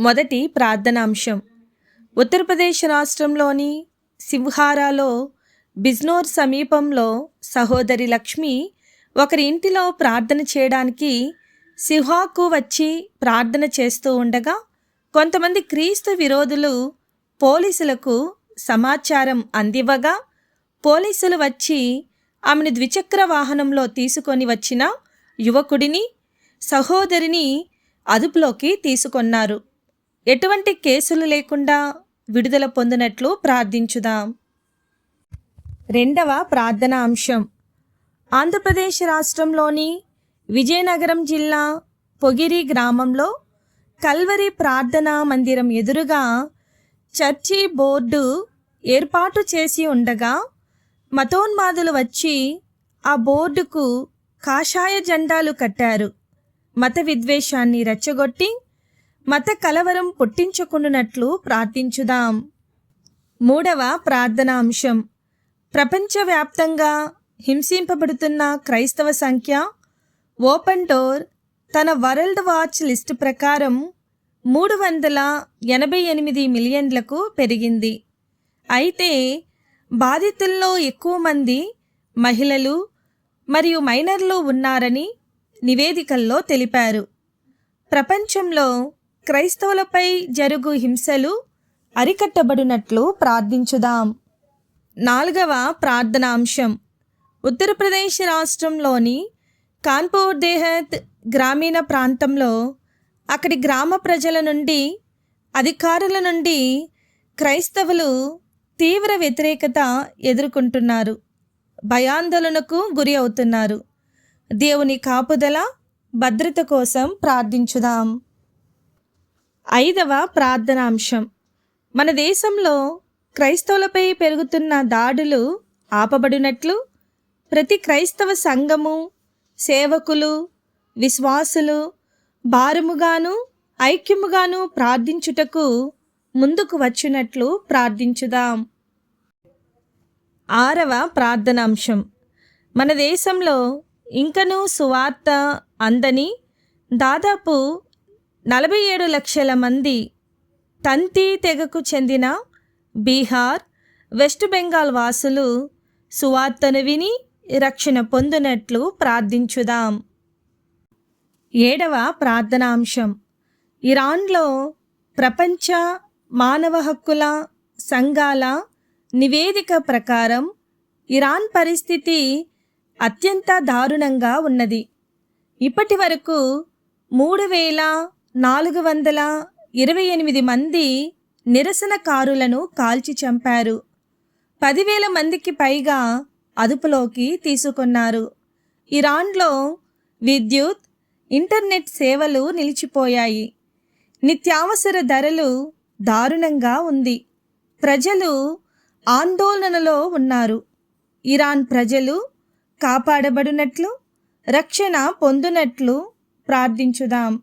మొదటి ప్రార్థనాంశం. ఉత్తరప్రదేశ్ రాష్ట్రంలోని సింహారాలో బిజ్నోర్ సమీపంలో సహోదరి లక్ష్మి ఒకరి ఇంటిలో ప్రార్థన చేయడానికి సిహాకు వచ్చి ప్రార్థన చేస్తూ ఉండగా కొంతమంది క్రీస్తు విరోధులు పోలీసులకు సమాచారం అందివ్వగా పోలీసులు వచ్చి ఆమెను ద్విచక్ర వాహనంలో తీసుకొని వచ్చిన యువకుడిని సహోదరిని అదుపులోకి తీసుకొన్నారు. ఎటువంటి కేసులు లేకుండా విడుదల పొందినట్లు ప్రార్థించుదాం. రెండవ ప్రార్థన అంశం. ఆంధ్రప్రదేశ్ రాష్ట్రంలోని విజయనగరం జిల్లా పొగిరి గ్రామంలో కల్వరి ప్రార్థనా మందిరం ఎదురుగా చర్చి బోర్డు ఏర్పాటు చేసి ఉండగా మతోన్మాదులు వచ్చి ఆ బోర్డుకు కాషాయ జెండాలు కట్టారు. మత విద్వేషాన్ని రెచ్చగొట్టి మత కలవరం పుట్టించుకున్నట్లు ప్రార్థించుదాం. మూడవ ప్రార్థన అంశం. ప్రపంచవ్యాప్తంగా హింసింపబడుతున్న క్రైస్తవ సంఖ్య ఓపెన్ డోర్ తన వరల్డ్ వాచ్ లిస్టు ప్రకారం మూడు వందల ఎనభై ఎనిమిది మిలియన్లకు పెరిగింది. అయితే బాధితుల్లో ఎక్కువ మంది మహిళలు మరియు మైనర్లు ఉన్నారని నివేదికల్లో తెలిపారు. ప్రపంచంలో క్రైస్తవులపై జరుగు హింసలు అరికట్టబడినట్లు ప్రార్థించుదాం. నాలుగవ ప్రార్థనాంశం. ఉత్తరప్రదేశ్ రాష్ట్రంలోని కాన్పూర్ దేహత్ గ్రామీణ ప్రాంతంలో అక్కడి గ్రామ ప్రజల నుండి అధికారుల నుండి క్రైస్తవులు తీవ్ర వ్యతిరేకత ఎదుర్కొంటున్నారు. భయాందోళనకు గురి అవుతున్నారు. దేవుని కాపుదల భద్రత కోసం ప్రార్థించుదాం. ఐదవ ప్రార్థనాంశం. మన దేశంలో క్రైస్తవులపై పెరుగుతున్న దాడులు ఆపబడినట్లు ప్రతి క్రైస్తవ సంఘము సేవకులు విశ్వాసులు భారముగాను ఐక్యముగాను ప్రార్థించుటకు ముందుకు వచ్చినట్లు ప్రార్థించుదాం. ఆరవ ప్రార్థనాంశం. మన దేశంలో ఇంకనూ సువార్త అందని దాదాపు నలభై ఏడు లక్షల మంది తంతి తెగకు చెందిన బీహార్ వెస్ట్ బెంగాల్ వాసులు సువార్తను విని రక్షణ పొందినట్లు ప్రార్థించుదాం. ఏడవ ప్రార్థనాంశం. ఇరాన్లో ప్రపంచ మానవ హక్కుల సంఘాల నివేదిక ప్రకారం ఇరాన్ పరిస్థితి అత్యంత దారుణంగా ఉన్నది. ఇప్పటి వరకు మూడు వేల నాలుగు వందల ఇరవై ఎనిమిది మంది నిరసనకారులను కాల్చి చంపారు. పదివేల మందికి పైగా అదుపులోకి తీసుకున్నారు. ఇరాన్లో విద్యుత్ ఇంటర్నెట్ సేవలు నిలిచిపోయాయి. నిత్యావసర ధరలు దారుణంగా ఉంది. ప్రజలు ఆందోళనలో ఉన్నారు. ఇరాన్ ప్రజలు కాపాడబడినట్లు రక్షణ పొందునట్లు ప్రార్థించుదాం.